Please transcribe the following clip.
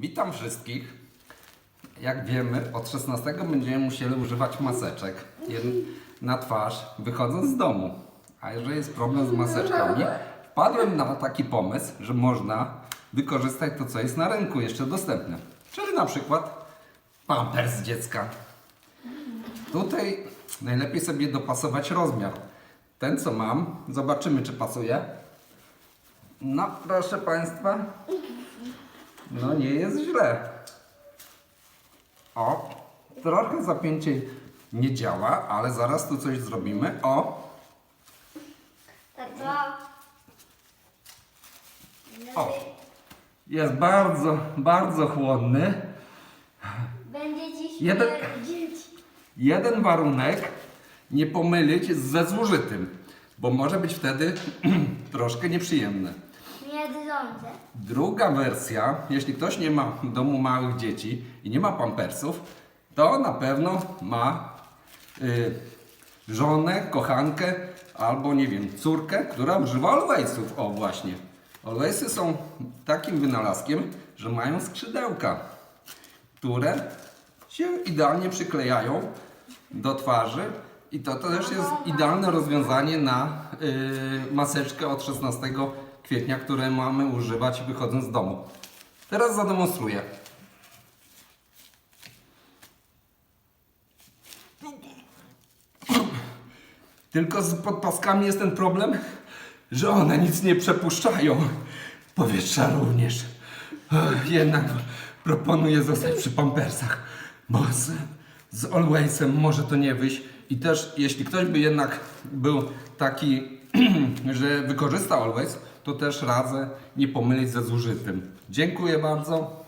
Witam wszystkich. Jak wiemy, od 16 będziemy musieli używać maseczek na twarz, wychodząc z domu. A jeżeli jest problem z maseczkami, wpadłem na taki pomysł, że można wykorzystać to, co jest na rynku jeszcze dostępne. Czyli na przykład pampers dziecka. Tutaj najlepiej sobie dopasować rozmiar. Ten, co mam, zobaczymy, czy pasuje. No, proszę Państwa. No, nie jest źle. O, trochę zapięcie nie działa, ale zaraz tu coś zrobimy. O, Tato. O. jest bardzo, bardzo chłodny. Będzie dziś Jeden- dzieci. Jeden warunek, nie pomylić ze zużytym, bo może być wtedy troszkę nieprzyjemne. Druga wersja, jeśli ktoś nie ma w domu małych dzieci i nie ma pampersów, to na pewno ma y, żonę, kochankę albo nie wiem, córkę, która używa alwaysów. O właśnie. Alwaysy są takim wynalazkiem, że mają skrzydełka, które się idealnie przyklejają do twarzy i to też jest idealne rozwiązanie na y, maseczkę od 16 kwietnia, które mamy używać wychodząc z domu. Teraz zademonstruję. Tylko z podpaskami jest ten problem, że one nic nie przepuszczają. Powietrza również. Jednak proponuję zostać przy pampersach, bo z, z Alwaysem może to nie wyjść. I też jeśli ktoś by jednak był taki, że wykorzysta Always, to też radzę nie pomylić ze zużytym. Dziękuję bardzo.